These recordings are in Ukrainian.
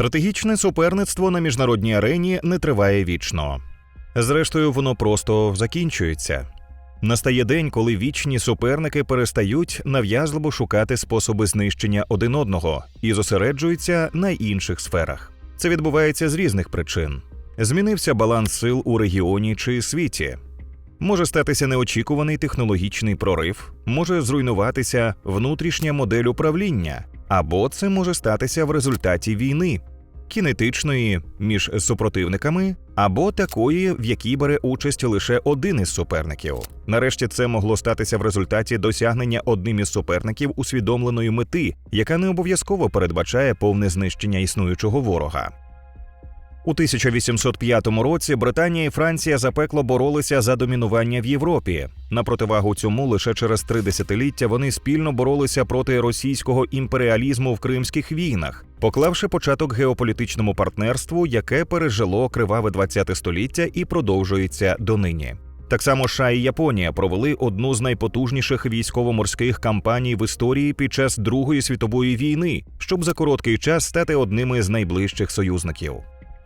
Стратегічне суперництво на міжнародній арені не триває вічно. Зрештою, воно просто закінчується. Настає день, коли вічні суперники перестають нав'язливо шукати способи знищення один одного і зосереджуються на інших сферах. Це відбувається з різних причин. Змінився баланс сил у регіоні чи світі. Може статися неочікуваний технологічний прорив, може зруйнуватися внутрішня модель управління, або це може статися в результаті війни, кінетичної між супротивниками, або такої, в якій бере участь лише один із суперників. Нарешті це могло статися в результаті досягнення одним із суперників усвідомленої мети, яка не обов'язково передбачає повне знищення існуючого ворога. У 1805 році Британія і Франція запекло боролися за домінування в Європі. На противагу цьому лише через три десятиліття вони спільно боролися проти російського імперіалізму в кримських війнах, поклавши початок геополітичному партнерству, яке пережило криваве ХХ століття і продовжується донині. Так само США і Японія провели одну з найпотужніших військово-морських кампаній в історії під час Другої світової війни, щоб за короткий час стати одними з найближчих союзників.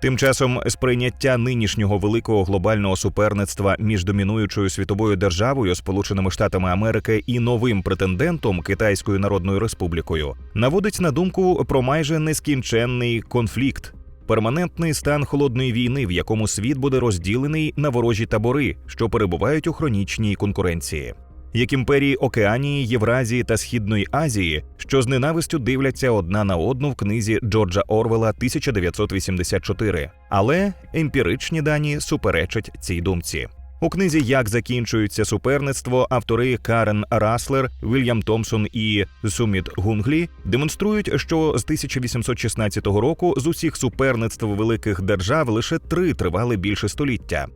Тим часом сприйняття нинішнього великого глобального суперництва між домінуючою світовою державою Сполученими Штатами Америки і новим претендентом Китайською Народною Республікою наводить на думку про майже нескінченний конфлікт. Перманентний стан холодної війни, в якому світ буде розділений на ворожі табори, що перебувають у хронічній конкуренції, як імперії Океанії, Євразії та Східної Азії, що з ненавистю дивляться одна на одну в книзі Джорджа Орвела 1984. Але емпіричні дані суперечать цій думці. У книзі Як закінчується суперництво автори Карен Раслер, Вільям Томпсон і Суміт Гунглі демонструють, що з 1816 року з усіх суперництв великих держав лише три тривали більше століття.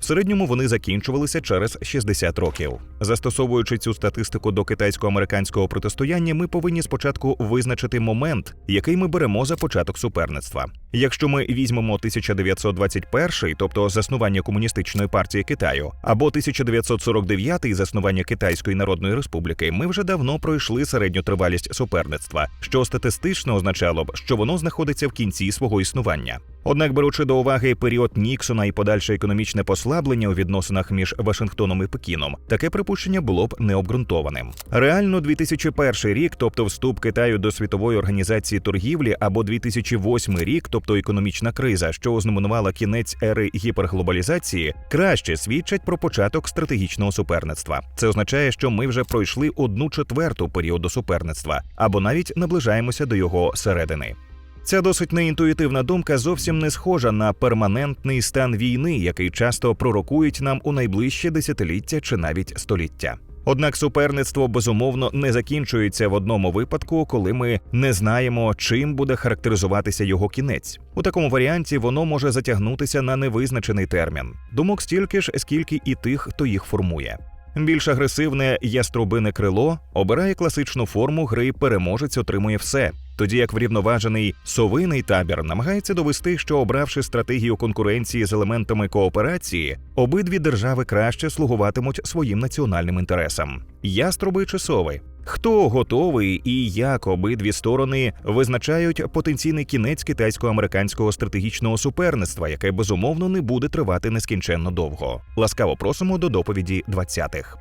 В середньому вони закінчувалися через 60 років. Застосовуючи цю статистику до китайсько-американського протистояння, ми повинні спочатку визначити момент, який ми беремо за початок суперництва. Якщо ми візьмемо 1921, тобто заснування комуністичної партії Китаю, або 1949 заснування Китайської Народної Республіки, ми вже давно пройшли середню тривалість суперництва, що статистично означало б, що воно знаходиться в кінці свого існування. Однак, беручи до уваги період Ніксона і подальше економічне послаблення у відносинах між Вашингтоном і Пекіном, таке припущення було б необґрунтованим. Реально, 2001 рік, тобто вступ Китаю до світової організації торгівлі, або 2008 рік, тобто економічна криза, що ознаменувала кінець ери гіперглобалізації, краще свідчать про початок стратегічного суперництва. Це означає, що ми вже пройшли одну четверту періоду суперництва, або навіть наближаємося до його середини. Ця досить неінтуїтивна думка зовсім не схожа на перманентний стан війни, який часто пророкують нам у найближче десятиліття чи навіть століття. Однак суперництво безумовно не закінчується в одному випадку, коли ми не знаємо, чим буде характеризуватися його кінець. У такому варіанті воно може затягнутися на невизначений термін. Думок стільки ж, скільки і тих, хто їх формує. Більш агресивне яструбине крило обирає класичну форму гри переможець отримує все. Тоді як врівноважений совиний табір намагається довести, що обравши стратегію конкуренції з елементами кооперації, обидві держави краще слугуватимуть своїм національним інтересам. Яструби чи сови. Хто готовий і як обидві сторони визначають потенційний кінець китайсько-американського стратегічного суперництва, яке безумовно не буде тривати нескінченно довго? Ласкаво просимо до доповіді 20-х.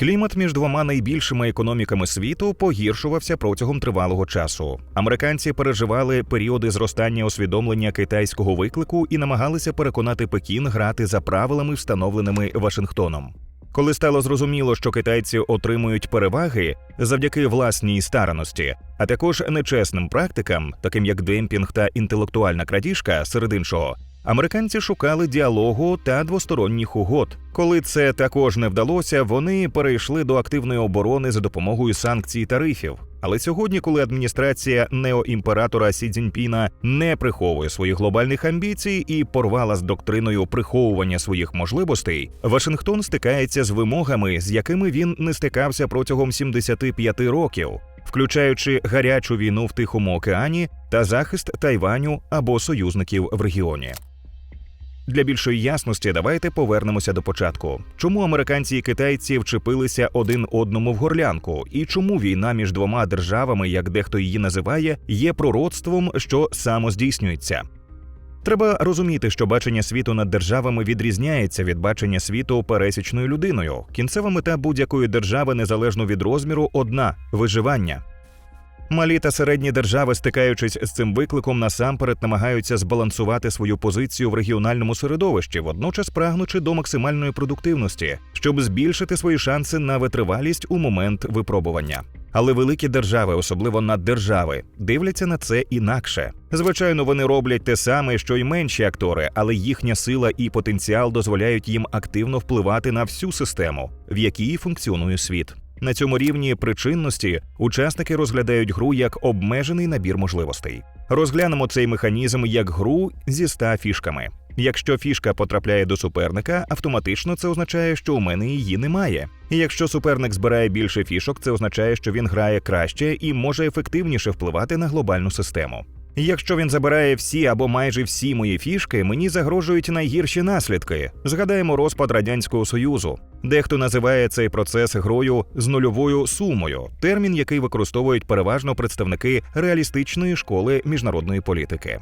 Клімат між двома найбільшими економіками світу погіршувався протягом тривалого часу. Американці переживали періоди зростання усвідомлення китайського виклику і намагалися переконати Пекін грати за правилами, встановленими Вашингтоном. Коли стало зрозуміло, що китайці отримують переваги завдяки власній стараності, а також нечесним практикам, таким як демпінг та інтелектуальна крадіжка, серед іншого, Американці шукали діалогу та двосторонніх угод. Коли це також не вдалося, вони перейшли до активної оборони за допомогою санкцій тарифів. Але сьогодні, коли адміністрація неоімператора Сі Цзіньпіна не приховує своїх глобальних амбіцій і порвала з доктриною приховування своїх можливостей, Вашингтон стикається з вимогами, з якими він не стикався протягом 75 років, включаючи гарячу війну в Тихому океані та захист Тайваню або союзників в регіоні. Для більшої ясності давайте повернемося до початку. Чому американці і китайці вчепилися один одному в горлянку, і чому війна між двома державами, як дехто її називає, є пророцтвом, що самоздійснюється? Треба розуміти, що бачення світу над державами відрізняється від бачення світу пересічною людиною. Кінцева мета будь-якої держави, незалежно від розміру, одна виживання. Малі та середні держави, стикаючись з цим викликом, насамперед намагаються збалансувати свою позицію в регіональному середовищі, водночас прагнучи до максимальної продуктивності, щоб збільшити свої шанси на витривалість у момент випробування. Але великі держави, особливо наддержави, дивляться на це інакше. Звичайно, вони роблять те саме, що й менші актори, але їхня сила і потенціал дозволяють їм активно впливати на всю систему, в якій функціонує світ. На цьому рівні причинності учасники розглядають гру як обмежений набір можливостей. Розглянемо цей механізм як гру зі ста фішками. Якщо фішка потрапляє до суперника, автоматично це означає, що у мене її немає. І якщо суперник збирає більше фішок, це означає, що він грає краще і може ефективніше впливати на глобальну систему. Якщо він забирає всі або майже всі мої фішки, мені загрожують найгірші наслідки. Згадаємо розпад радянського союзу. Дехто називає цей процес грою з нульовою сумою, термін, який використовують переважно представники реалістичної школи міжнародної політики.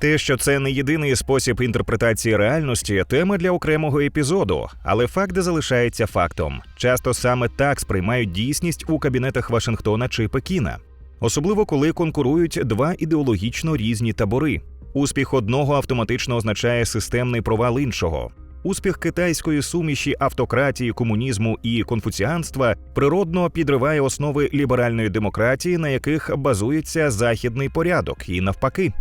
Те, що це не єдиний спосіб інтерпретації реальності, тема для окремого епізоду, але факт залишається фактом. Часто саме так сприймають дійсність у кабінетах Вашингтона чи Пекіна, особливо коли конкурують два ідеологічно різні табори. Успіх одного автоматично означає системний провал іншого. Успіх китайської суміші автократії, комунізму і конфуціанства природно підриває основи ліберальної демократії, на яких базується західний порядок, і навпаки.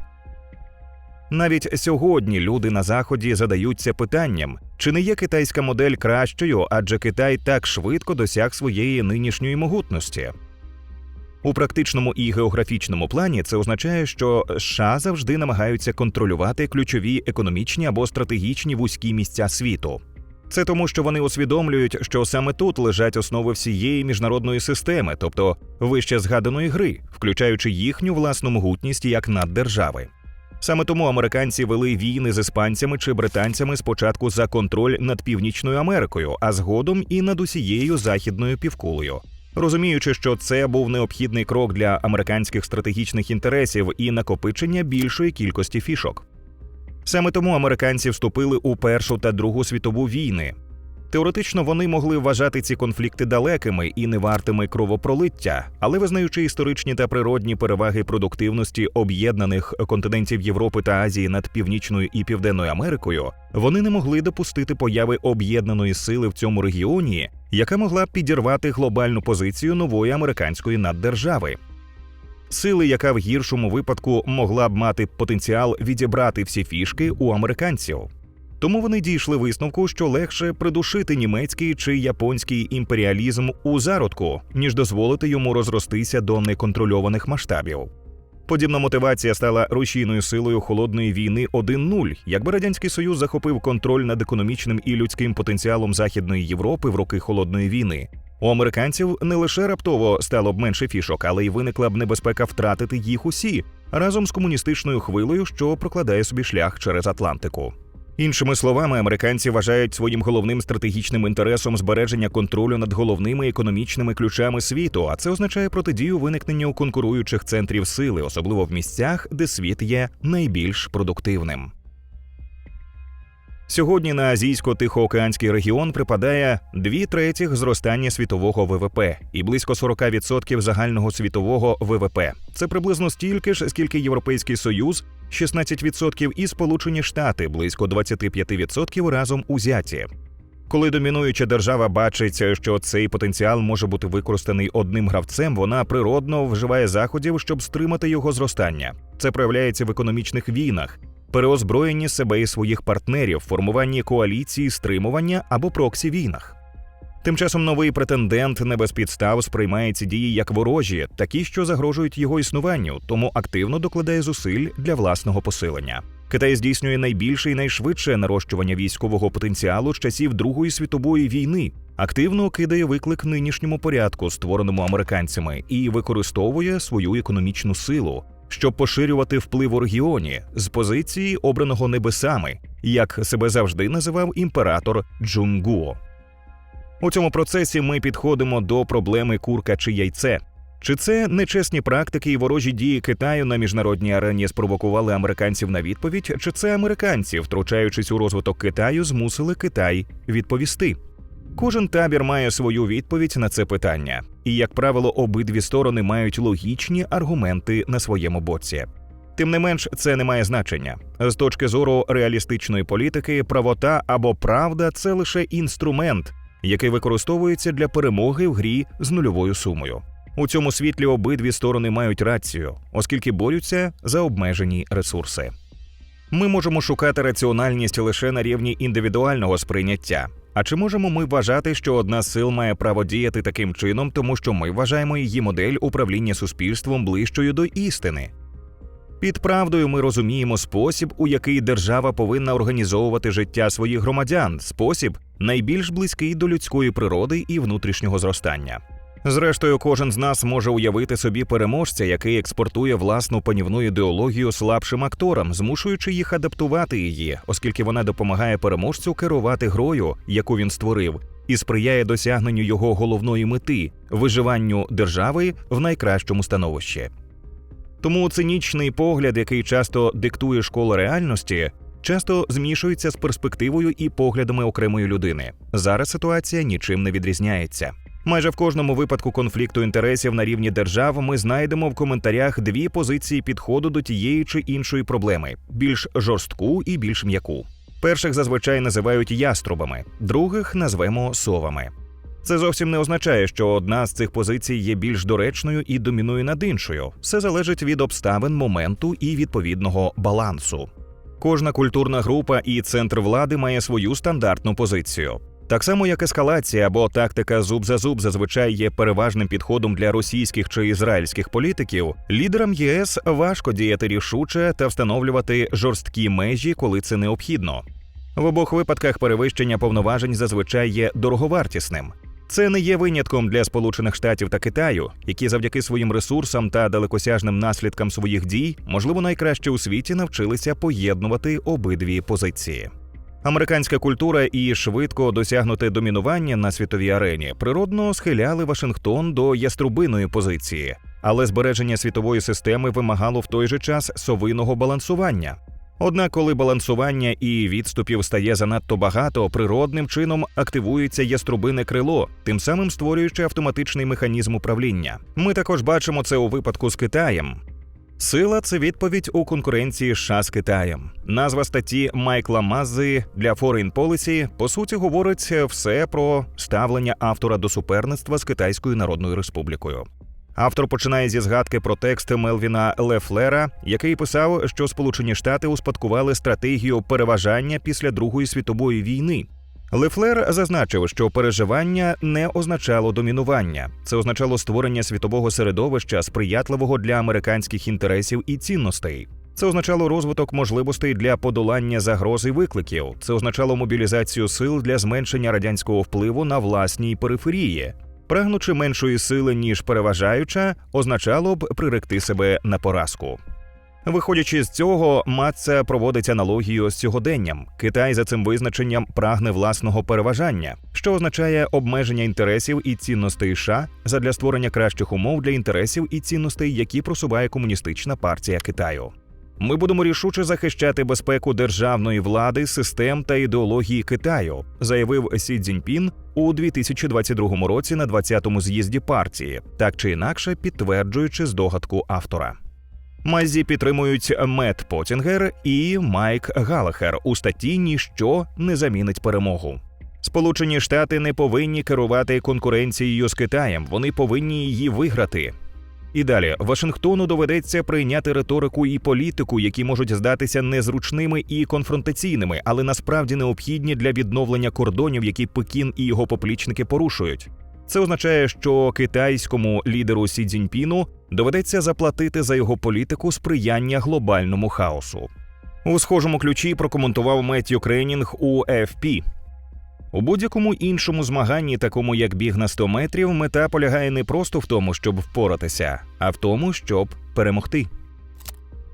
Навіть сьогодні люди на заході задаються питанням, чи не є китайська модель кращою, адже Китай так швидко досяг своєї нинішньої могутності. У практичному і географічному плані це означає, що США завжди намагаються контролювати ключові економічні або стратегічні вузькі місця світу. Це тому, що вони усвідомлюють, що саме тут лежать основи всієї міжнародної системи, тобто вище згаданої гри, включаючи їхню власну могутність як наддержави. Саме тому американці вели війни з іспанцями чи британцями спочатку за контроль над Північною Америкою, а згодом і над усією західною півкулею. Розуміючи, що це був необхідний крок для американських стратегічних інтересів і накопичення більшої кількості фішок. Саме тому американці вступили у Першу та Другу світову війни. Теоретично вони могли вважати ці конфлікти далекими і не вартими кровопролиття, але визнаючи історичні та природні переваги продуктивності об'єднаних континентів Європи та Азії над Північною і Південною Америкою, вони не могли допустити появи об'єднаної сили в цьому регіоні, яка могла б підірвати глобальну позицію нової американської наддержави. Сили, яка в гіршому випадку могла б мати потенціал відібрати всі фішки у американців. Тому вони дійшли висновку, що легше придушити німецький чи японський імперіалізм у зародку, ніж дозволити йому розростися до неконтрольованих масштабів. Подібна мотивація стала рушійною силою холодної війни 1-0, якби радянський союз захопив контроль над економічним і людським потенціалом Західної Європи в роки холодної війни. У американців не лише раптово стало б менше фішок, але й виникла б небезпека втратити їх усі разом з комуністичною хвилею, що прокладає собі шлях через Атлантику. Іншими словами, американці вважають своїм головним стратегічним інтересом збереження контролю над головними економічними ключами світу, а це означає протидію виникненню конкуруючих центрів сили, особливо в місцях, де світ є найбільш продуктивним. Сьогодні на азійсько-тихоокеанський регіон припадає дві третіх зростання світового ВВП і близько 40% загального світового ВВП. Це приблизно стільки ж, скільки Європейський Союз 16% і Сполучені Штати близько 25% разом узяті. Коли домінуюча держава бачить, що цей потенціал може бути використаний одним гравцем, вона природно вживає заходів, щоб стримати його зростання. Це проявляється в економічних війнах, переозброєнні себе і своїх партнерів, формуванні коаліції, стримування або проксі війнах. Тим часом новий претендент не без підстав сприймає ці дії як ворожі, такі, що загрожують його існуванню, тому активно докладає зусиль для власного посилення. Китай здійснює найбільше і найшвидше нарощування військового потенціалу з часів Другої світової війни, активно кидає виклик нинішньому порядку, створеному американцями, і використовує свою економічну силу, щоб поширювати вплив у регіоні з позиції, обраного небесами, як себе завжди називав імператор Джунгуо. У цьому процесі ми підходимо до проблеми курка чи яйце. Чи це нечесні практики і ворожі дії Китаю на міжнародній арені спровокували американців на відповідь, чи це американці, втручаючись у розвиток Китаю, змусили Китай відповісти? Кожен табір має свою відповідь на це питання, і, як правило, обидві сторони мають логічні аргументи на своєму боці. Тим не менш, це не має значення. З точки зору реалістичної політики, правота або правда це лише інструмент, який використовується для перемоги в грі з нульовою сумою. У цьому світлі обидві сторони мають рацію, оскільки борються за обмежені ресурси. Ми можемо шукати раціональність лише на рівні індивідуального сприйняття. А чи можемо ми вважати, що одна з сил має право діяти таким чином, тому що ми вважаємо її модель управління суспільством ближчою до істини? Під правдою ми розуміємо спосіб, у який держава повинна організовувати життя своїх громадян, спосіб найбільш близький до людської природи і внутрішнього зростання. Зрештою, кожен з нас може уявити собі переможця, який експортує власну панівну ідеологію слабшим акторам, змушуючи їх адаптувати її, оскільки вона допомагає переможцю керувати грою, яку він створив, і сприяє досягненню його головної мети виживанню держави в найкращому становищі. Тому цинічний погляд, який часто диктує школа реальності, часто змішується з перспективою і поглядами окремої людини. Зараз ситуація нічим не відрізняється. Майже в кожному випадку конфлікту інтересів на рівні держав ми знайдемо в коментарях дві позиції підходу до тієї чи іншої проблеми: більш жорстку і більш м'яку. Перших зазвичай називають яструбами, других назвемо совами. Це зовсім не означає, що одна з цих позицій є більш доречною і домінує над іншою. Все залежить від обставин, моменту і відповідного балансу. Кожна культурна група і центр влади має свою стандартну позицію. Так само, як ескалація або тактика зуб за зуб зазвичай є переважним підходом для російських чи ізраїльських політиків, лідерам ЄС важко діяти рішуче та встановлювати жорсткі межі, коли це необхідно. В обох випадках перевищення повноважень зазвичай є дороговартісним. Це не є винятком для Сполучених Штатів та Китаю, які завдяки своїм ресурсам та далекосяжним наслідкам своїх дій, можливо, найкраще у світі навчилися поєднувати обидві позиції. Американська культура і швидко досягнути домінування на світовій арені природно схиляли Вашингтон до яструбиної позиції, але збереження світової системи вимагало в той же час совиного балансування. Однак, коли балансування і відступів стає занадто багато, природним чином активується яструбине крило, тим самим створюючи автоматичний механізм управління. Ми також бачимо це у випадку з Китаєм. Сила це відповідь у конкуренції США з Китаєм. Назва статті Майкла Маззи для Foreign Policy по суті говорить все про ставлення автора до суперництва з Китайською Народною Республікою. Автор починає зі згадки про текст Мелвіна Лефлера, який писав, що Сполучені Штати успадкували стратегію переважання після Другої світової війни. Лефлер зазначив, що переживання не означало домінування, це означало створення світового середовища, сприятливого для американських інтересів і цінностей. Це означало розвиток можливостей для подолання загроз і викликів. Це означало мобілізацію сил для зменшення радянського впливу на власній периферії. Прагнучи меншої сили ніж переважаюча, означало б приректи себе на поразку. Виходячи з цього, Матца проводить аналогію з сьогоденням. Китай за цим визначенням прагне власного переважання, що означає обмеження інтересів і цінностей США задля створення кращих умов для інтересів і цінностей, які просуває комуністична партія Китаю. Ми будемо рішуче захищати безпеку державної влади, систем та ідеології Китаю, заявив Сі Цзіньпін у 2022 році на 20-му з'їзді партії, так чи інакше підтверджуючи здогадку автора. Мазі підтримують Мет Потінгер і Майк Галахер у статті Ніщо не замінить перемогу. Сполучені Штати не повинні керувати конкуренцією з Китаєм, вони повинні її виграти. І далі Вашингтону доведеться прийняти риторику і політику, які можуть здатися незручними і конфронтаційними, але насправді необхідні для відновлення кордонів, які Пекін і його поплічники порушують. Це означає, що китайському лідеру Сі Цзіньпіну доведеться заплатити за його політику сприяння глобальному хаосу. У схожому ключі прокоментував Меттю Кренінг у FP. У будь-якому іншому змаганні, такому як біг на 100 метрів, мета полягає не просто в тому, щоб впоратися, а в тому, щоб перемогти.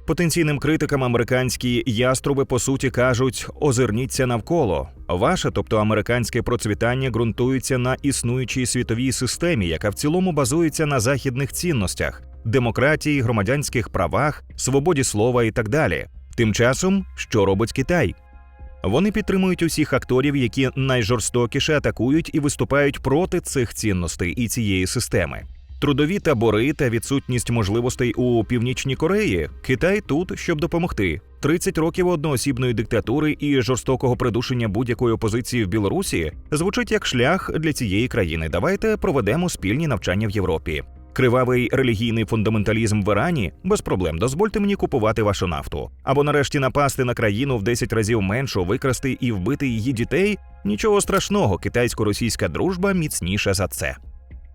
Потенційним критикам американські яструби по суті кажуть: озирніться навколо. Ваше, тобто американське процвітання, ґрунтується на існуючій світовій системі, яка в цілому базується на західних цінностях, демократії, громадянських правах, свободі слова і так далі. Тим часом, що робить Китай? Вони підтримують усіх акторів, які найжорстокіше атакують і виступають проти цих цінностей і цієї системи. Трудові табори та відсутність можливостей у північній Кореї. Китай тут, щоб допомогти. 30 років одноосібної диктатури і жорстокого придушення будь-якої опозиції в Білорусі звучить як шлях для цієї країни. Давайте проведемо спільні навчання в Європі. Кривавий релігійний фундаменталізм в Ірані без проблем. Дозвольте мені купувати вашу нафту. Або нарешті напасти на країну в 10 разів меншу, викрасти і вбити її дітей. Нічого страшного, китайсько-російська дружба міцніша за це.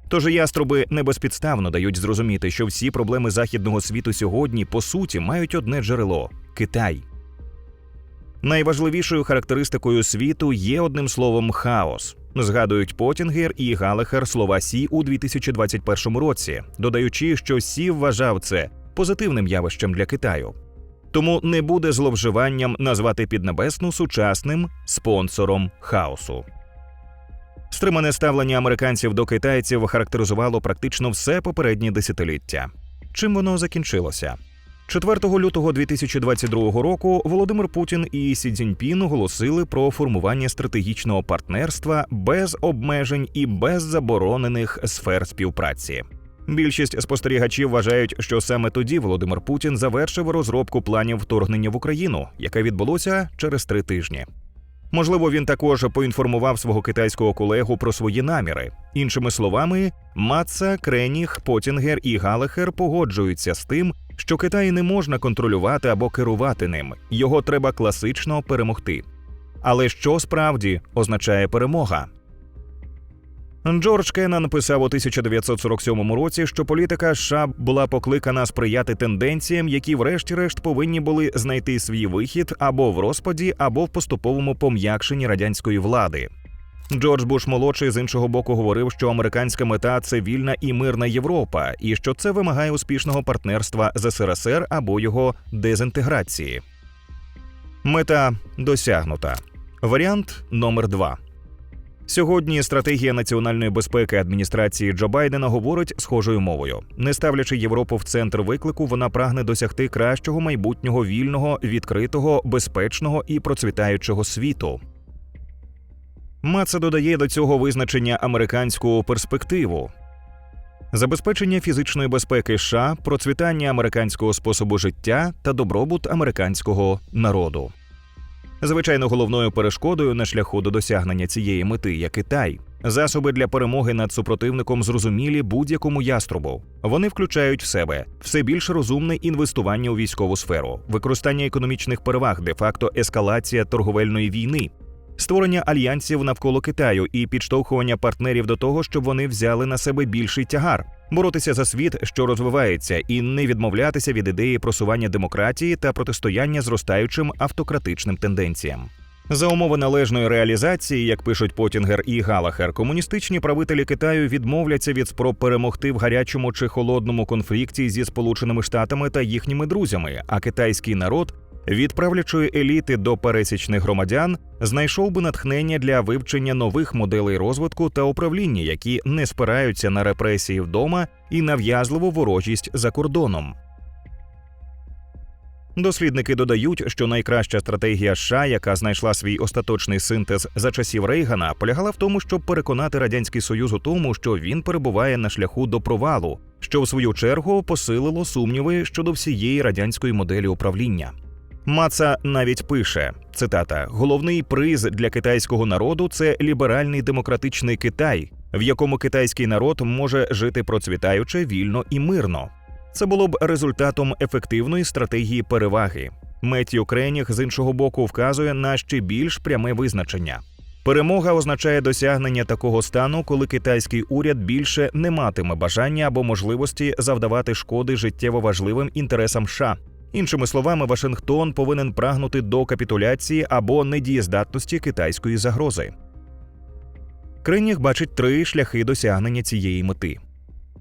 Тож яструби не безпідставно дають зрозуміти, що всі проблеми західного світу сьогодні по суті мають одне джерело Китай. Найважливішою характеристикою світу є одним словом хаос. Згадують Потінгер і Галехер слова Сі у 2021 році, додаючи, що Сі вважав це позитивним явищем для Китаю. Тому не буде зловживанням назвати Піднебесну сучасним спонсором хаосу. Стримане ставлення американців до китайців характеризувало практично все попереднє десятиліття. Чим воно закінчилося? 4 лютого 2022 року Володимир Путін і Сі Цзіньпін оголосили про формування стратегічного партнерства без обмежень і без заборонених сфер співпраці. Більшість спостерігачів вважають, що саме тоді Володимир Путін завершив розробку планів вторгнення в Україну, яке відбулося через три тижні. Можливо, він також поінформував свого китайського колегу про свої наміри. Іншими словами, Маца, Креніг, Потінгер і Галехер погоджуються з тим, що Китай не можна контролювати або керувати ним, його треба класично перемогти. Але що справді означає перемога? Джордж Кеннан писав у 1947 році, що політика США була покликана сприяти тенденціям, які, врешті-решт, повинні були знайти свій вихід або в розпаді, або в поступовому пом'якшенні радянської влади. Джордж Буш молодший з іншого боку говорив, що американська мета це вільна і мирна Європа, і що це вимагає успішного партнерства з СРСР або його дезінтеграції. Мета досягнута. Варіант номер два. Сьогодні стратегія національної безпеки адміністрації Джо Байдена говорить схожою мовою. Не ставлячи Європу в центр виклику, вона прагне досягти кращого майбутнього вільного, відкритого, безпечного і процвітаючого світу. Маца додає до цього визначення американську перспективу. Забезпечення фізичної безпеки США, процвітання американського способу життя та добробут американського народу. Звичайно, головною перешкодою на шляху до досягнення цієї мети є Китай. Засоби для перемоги над супротивником зрозумілі будь-якому яструбу. Вони включають в себе все більш розумне інвестування у військову сферу, використання економічних переваг, де-факто ескалація торговельної війни, створення альянсів навколо Китаю і підштовхування партнерів до того, щоб вони взяли на себе більший тягар, боротися за світ, що розвивається, і не відмовлятися від ідеї просування демократії та протистояння зростаючим автократичним тенденціям. За умови належної реалізації, як пишуть Потінгер і Галахер, комуністичні правителі Китаю відмовляться від спроб перемогти в гарячому чи холодному конфлікті зі Сполученими Штатами та їхніми друзями, а китайський народ від правлячої еліти до пересічних громадян знайшов би натхнення для вивчення нових моделей розвитку та управління, які не спираються на репресії вдома і нав'язливу ворожість за кордоном. Дослідники додають, що найкраща стратегія США, яка знайшла свій остаточний синтез за часів Рейгана, полягала в тому, щоб переконати радянський союз у тому, що він перебуває на шляху до провалу, що в свою чергу посилило сумніви щодо всієї радянської моделі управління. Маца навіть пише цитата: головний приз для китайського народу це ліберальний демократичний Китай, в якому китайський народ може жити процвітаюче, вільно і мирно. Це було б результатом ефективної стратегії переваги. Меттью Креніг з іншого боку вказує на ще більш пряме визначення. Перемога означає досягнення такого стану, коли китайський уряд більше не матиме бажання або можливості завдавати шкоди життєво важливим інтересам США. Іншими словами, Вашингтон повинен прагнути до капітуляції або недієздатності китайської загрози. Креніг бачить три шляхи досягнення цієї мети.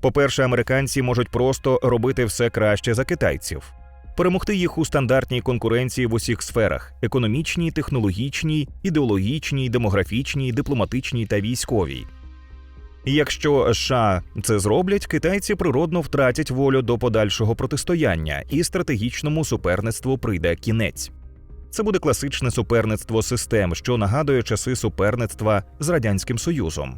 По-перше, американці можуть просто робити все краще за китайців. перемогти їх у стандартній конкуренції в усіх сферах: економічній, технологічній, ідеологічній, демографічній, дипломатичній та військовій. Якщо США це зроблять, китайці природно втратять волю до подальшого протистояння, і стратегічному суперництву прийде кінець. Це буде класичне суперництво систем, що нагадує часи суперництва з радянським союзом.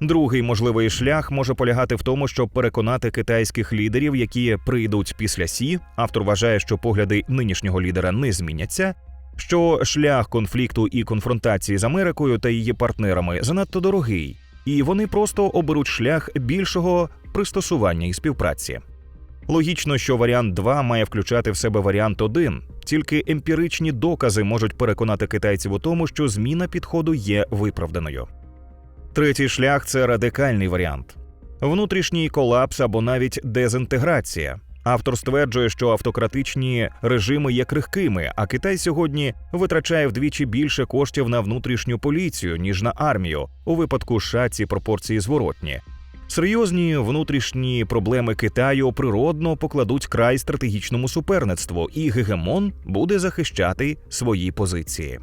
Другий можливий шлях може полягати в тому, щоб переконати китайських лідерів, які прийдуть після Сі. Автор вважає, що погляди нинішнього лідера не зміняться. Що шлях конфлікту і конфронтації з Америкою та її партнерами занадто дорогий, і вони просто оберуть шлях більшого пристосування і співпраці. Логічно, що варіант 2 має включати в себе варіант 1, тільки емпіричні докази можуть переконати китайців у тому, що зміна підходу є виправданою. Третій шлях це радикальний варіант внутрішній колапс або навіть дезінтеграція. Автор стверджує, що автократичні режими є крихкими, а Китай сьогодні витрачає вдвічі більше коштів на внутрішню поліцію ніж на армію. У випадку США ці пропорції зворотні. Серйозні внутрішні проблеми Китаю природно покладуть край стратегічному суперництву, і гегемон буде захищати свої позиції.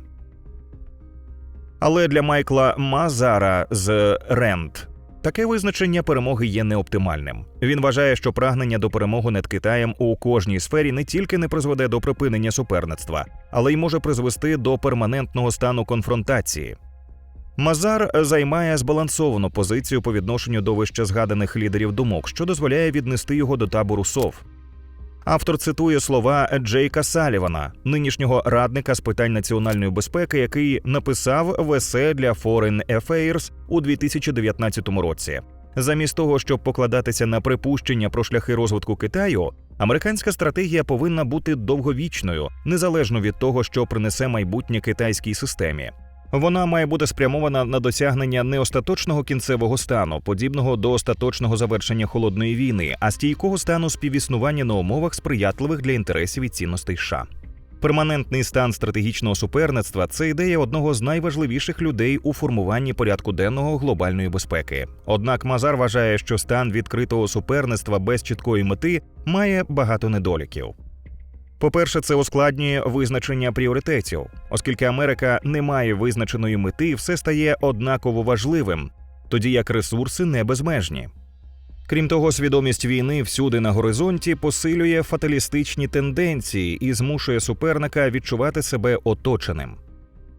Але для Майкла Мазара з Рент таке визначення перемоги є неоптимальним. Він вважає, що прагнення до перемоги над Китаєм у кожній сфері не тільки не призведе до припинення суперництва, але й може призвести до перманентного стану конфронтації. Мазар займає збалансовану позицію по відношенню до вище згаданих лідерів думок, що дозволяє віднести його до табору СОВ. Автор цитує слова Джейка Салівана, нинішнього радника з питань національної безпеки, який написав в есе для Foreign Affairs у 2019 році. Замість того, щоб покладатися на припущення про шляхи розвитку Китаю, американська стратегія повинна бути довговічною, незалежно від того, що принесе майбутнє китайській системі. Вона має бути спрямована на досягнення не остаточного кінцевого стану, подібного до остаточного завершення холодної війни, а стійкого стану співіснування на умовах сприятливих для інтересів і цінностей США. Перманентний стан стратегічного суперництва це ідея одного з найважливіших людей у формуванні порядку денного глобальної безпеки. Однак Мазар вважає, що стан відкритого суперництва без чіткої мети має багато недоліків. По-перше, це ускладнює визначення пріоритетів, оскільки Америка не має визначеної мети, все стає однаково важливим, тоді як ресурси не безмежні. Крім того, свідомість війни всюди на горизонті посилює фаталістичні тенденції і змушує суперника відчувати себе оточеним.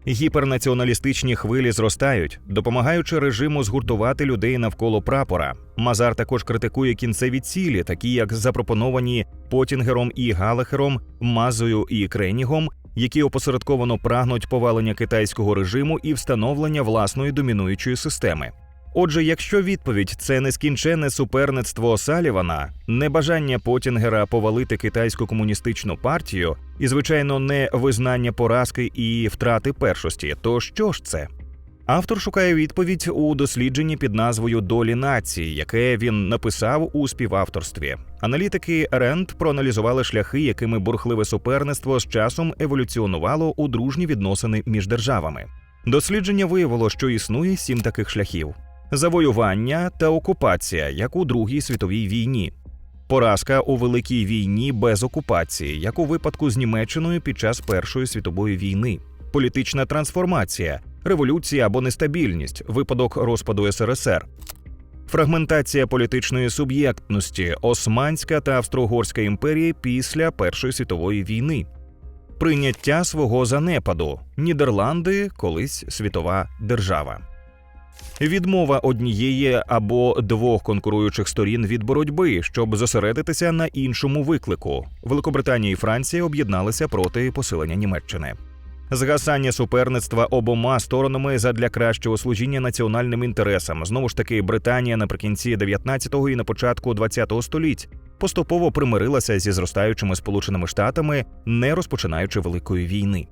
Гіпернаціоналістичні хвилі зростають, допомагаючи режиму згуртувати людей навколо прапора. Мазар також критикує кінцеві цілі, такі як запропоновані Потінгером і Галахером, Мазою і Кренігом, які опосередковано прагнуть повалення китайського режиму і встановлення власної домінуючої системи. Отже, якщо відповідь це нескінченне суперництво Салівана, небажання Потінгера повалити китайську комуністичну партію і, звичайно, не визнання поразки і втрати першості, то що ж це? Автор шукає відповідь у дослідженні під назвою Долі нації, яке він написав у співавторстві. Аналітики Ренд проаналізували шляхи, якими бурхливе суперництво з часом еволюціонувало у дружні відносини між державами. Дослідження виявило, що існує сім таких шляхів завоювання та окупація, як у Другій світовій війні, поразка у Великій війні без окупації, як у випадку з Німеччиною під час Першої світової війни, політична трансформація, революція або нестабільність, випадок розпаду СРСР. Фрагментація політичної суб'єктності Османська та Австро-Угорська імперії після Першої світової війни, прийняття свого занепаду Нідерланди, колись світова держава. Відмова однієї або двох конкуруючих сторін від боротьби, щоб зосередитися на іншому виклику. Великобританія і Франція об'єдналися проти посилення Німеччини. Згасання суперництва обома сторонами задля кращого служіння національним інтересам. Знову ж таки, Британія наприкінці 19-го і на початку 20-го століть поступово примирилася зі зростаючими сполученими штатами, не розпочинаючи великої війни.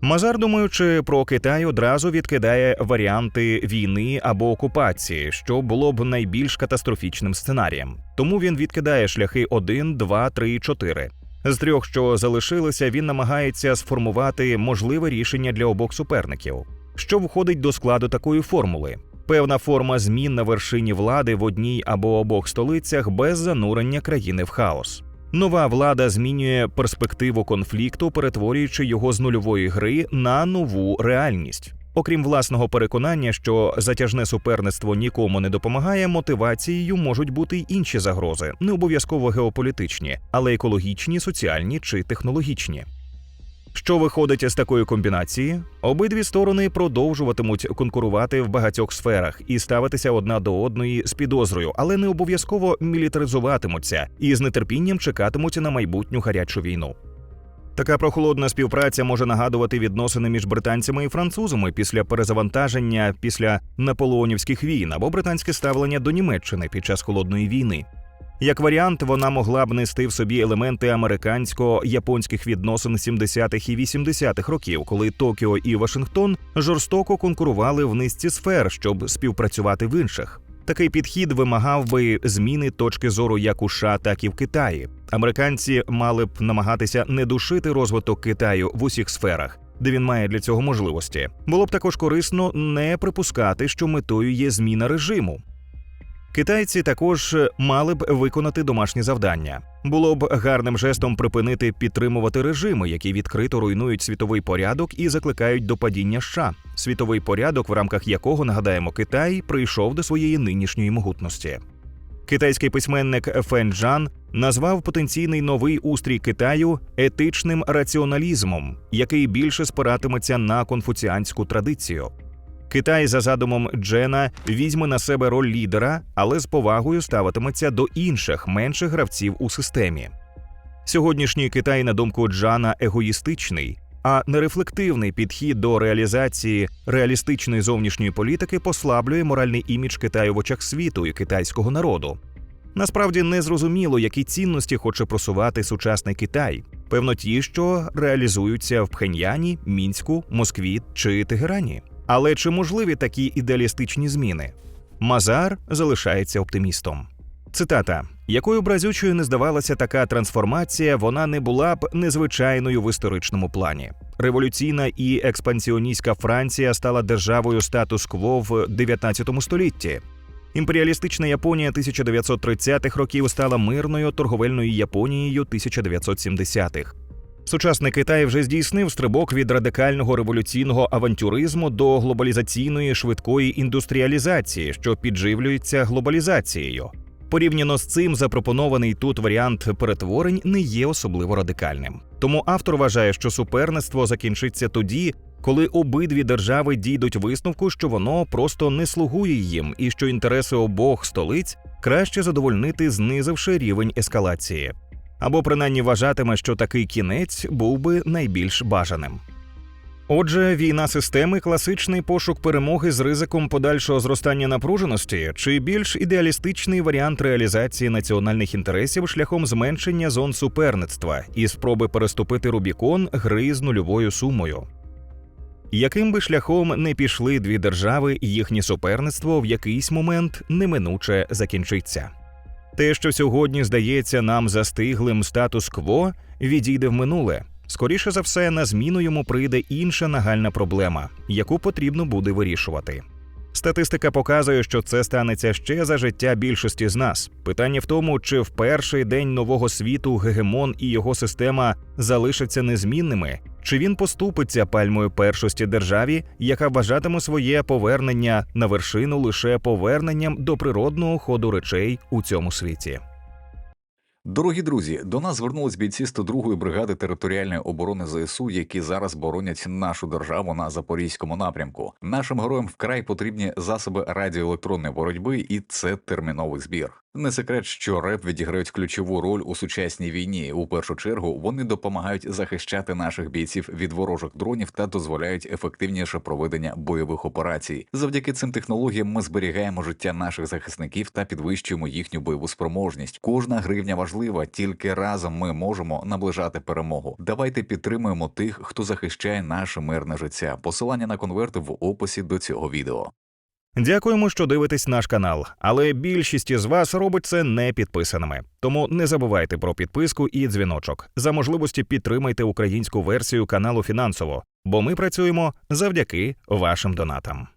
Мазар, думаючи про Китай, одразу відкидає варіанти війни або окупації, що було б найбільш катастрофічним сценарієм. Тому він відкидає шляхи 1, 2, 3, 4. З трьох, що залишилися, він намагається сформувати можливе рішення для обох суперників, що входить до складу такої формули. Певна форма змін на вершині влади в одній або обох столицях без занурення країни в хаос. Нова влада змінює перспективу конфлікту, перетворюючи його з нульової гри на нову реальність. Окрім власного переконання, що затяжне суперництво нікому не допомагає, мотивацією можуть бути й інші загрози, не обов'язково геополітичні, але екологічні, соціальні чи технологічні. Що виходить з такої комбінації? Обидві сторони продовжуватимуть конкурувати в багатьох сферах і ставитися одна до одної з підозрою, але не обов'язково мілітаризуватимуться і з нетерпінням чекатимуть на майбутню гарячу війну. Така прохолодна співпраця може нагадувати відносини між британцями і французами після перезавантаження після наполеонівських війн або британське ставлення до Німеччини під час холодної війни. Як варіант, вона могла б нести в собі елементи американсько-японських відносин 70-х і 80-х років, коли Токіо і Вашингтон жорстоко конкурували в низці сфер, щоб співпрацювати в інших. Такий підхід вимагав би зміни точки зору як у США, так і в Китаї. Американці мали б намагатися не душити розвиток Китаю в усіх сферах, де він має для цього можливості. Було б також корисно не припускати, що метою є зміна режиму. Китайці також мали б виконати домашні завдання. Було б гарним жестом припинити підтримувати режими, які відкрито руйнують світовий порядок і закликають до падіння США. Світовий порядок, в рамках якого нагадаємо, Китай прийшов до своєї нинішньої могутності. Китайський письменник Фен Джан назвав потенційний новий устрій Китаю етичним раціоналізмом, який більше спиратиметься на конфуціанську традицію. Китай за задумом Джена візьме на себе роль лідера, але з повагою ставитиметься до інших менших гравців у системі. Сьогоднішній Китай, на думку Джана, егоїстичний, а нерефлективний підхід до реалізації реалістичної зовнішньої політики послаблює моральний імідж Китаю в очах світу і китайського народу. Насправді не зрозуміло, які цінності хоче просувати сучасний Китай. Певно, ті, що реалізуються в Пхеньяні, Мінську, Москві чи Тегерані. Але чи можливі такі ідеалістичні зміни? Мазар залишається оптимістом. Цитата: якою б разючою не здавалася така трансформація, вона не була б незвичайною в історичному плані. Революційна і експансіоністська Франція стала державою статус-кво в 19 столітті. Імперіалістична Японія 1930-х років стала мирною торговельною Японією 1970-х. Сучасний Китай вже здійснив стрибок від радикального революційного авантюризму до глобалізаційної швидкої індустріалізації, що підживлюється глобалізацією. Порівняно з цим запропонований тут варіант перетворень не є особливо радикальним. Тому автор вважає, що суперництво закінчиться тоді, коли обидві держави дійдуть висновку, що воно просто не слугує їм, і що інтереси обох столиць краще задовольнити, знизивши рівень ескалації або принаймні вважатиме, що такий кінець був би найбільш бажаним. Отже, війна системи класичний пошук перемоги з ризиком подальшого зростання напруженості чи більш ідеалістичний варіант реалізації національних інтересів шляхом зменшення зон суперництва і спроби переступити Рубікон гри з нульовою сумою. Яким би шляхом не пішли дві держави, їхнє суперництво в якийсь момент неминуче закінчиться. Те, що сьогодні здається нам застиглим статус-кво, відійде в минуле. Скоріше за все, на зміну йому прийде інша нагальна проблема, яку потрібно буде вирішувати. Статистика показує, що це станеться ще за життя більшості з нас. Питання в тому, чи в перший день нового світу гегемон і його система залишаться незмінними, чи він поступиться пальмою першості державі, яка вважатиме своє повернення на вершину лише поверненням до природного ходу речей у цьому світі. Дорогі друзі, до нас звернулись бійці 102-ї бригади територіальної оборони ЗСУ, які зараз боронять нашу державу на запорізькому напрямку. Нашим героям вкрай потрібні засоби радіоелектронної боротьби, і це терміновий збір. Не секрет, що РЕП відіграють ключову роль у сучасній війні. У першу чергу вони допомагають захищати наших бійців від ворожих дронів та дозволяють ефективніше проведення бойових операцій. Завдяки цим технологіям ми зберігаємо життя наших захисників та підвищуємо їхню бойову спроможність. Кожна гривня важлива, тільки разом ми можемо наближати перемогу. Давайте підтримуємо тих, хто захищає наше мирне життя. Посилання на конверти в описі до цього відео. Дякуємо, що дивитесь наш канал, але більшість із вас робить це не підписаними. Тому не забувайте про підписку і дзвіночок. За можливості підтримайте українську версію каналу фінансово, бо ми працюємо завдяки вашим донатам.